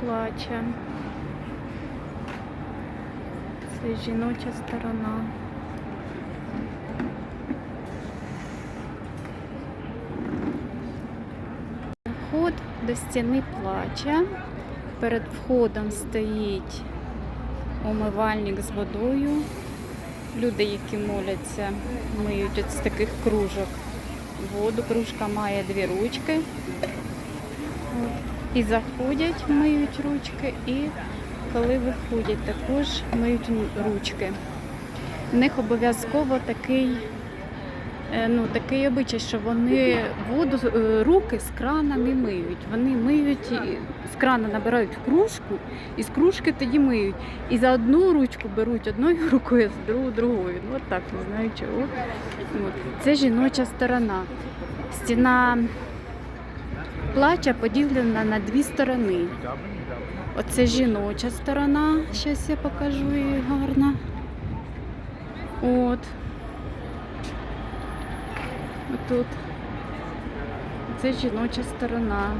плача. Це жіноча сторона. Вход до стіни плача. Перед входом стоїть умивальник з водою. Люди, які моляться, миють з таких кружок воду. Кружка має дві ручки. І заходять, миють ручки, і коли виходять, також миють ручки. В них обов'язково такий, е, ну, такий обичай, що вони воду, е, руки з крана не миють. Вони миють, з крана набирають кружку, і з кружки тоді миють. І за одну ручку беруть одною рукою, з другою другою. Ну, от так, не знаю чого. От. Це жіноча сторона. Стіна плача поділена на дві сторони. Оце жіноча сторона. Зараз я покажу її гарно. От. Тут. Це жіноча сторона.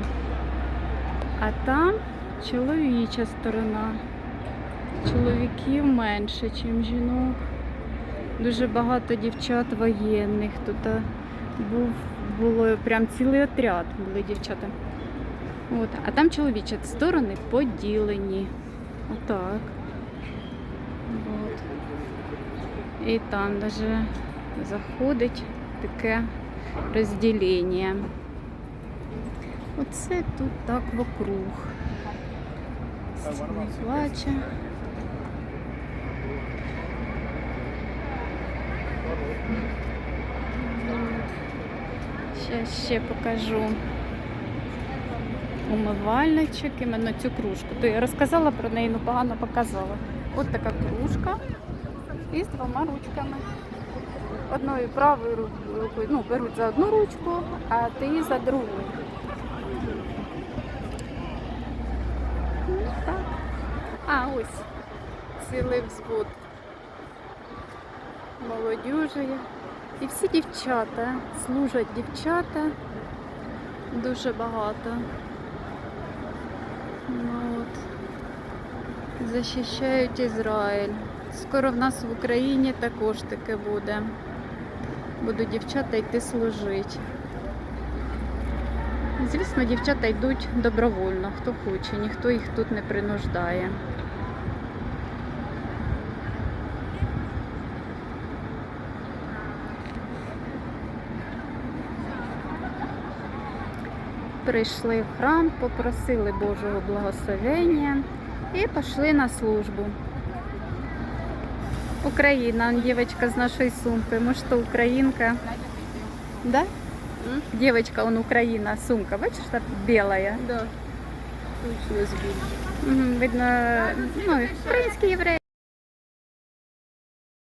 А там чоловіча сторона. Чоловіків менше, ніж жінок. Дуже багато дівчат воєнних. Тут був було прям цілий отряд були дівчата. От. А там чоловічі сторони поділені. Отак. От. І там даже заходить таке розділення. Оце тут так вокруг. Плаче. Зараз ще покажу умивальничок, іменно цю кружку. То я розказала про неї, ну погано показала. От така кружка і з двома ручками. Одною правою ру- рукою, ну, беруть за одну ручку, а ти за другу. Ну. А, ось цілий взвод молодіжі. І всі дівчата, служать дівчата дуже багато. Ну, от. Захищають Ізраїль. Скоро в нас в Україні також таке буде. Будуть дівчата йти служити. Звісно, дівчата йдуть добровольно, хто хоче, ніхто їх тут не принуждає. Прийшли в храм, попросили Божого благословення і пішли на службу. Україна, дівчинка з нашої сумки. Може, то українка. Да? Девочка, он Украина, сумка, бачиш, там белая. Да. Точно Видно, ну, український єврей.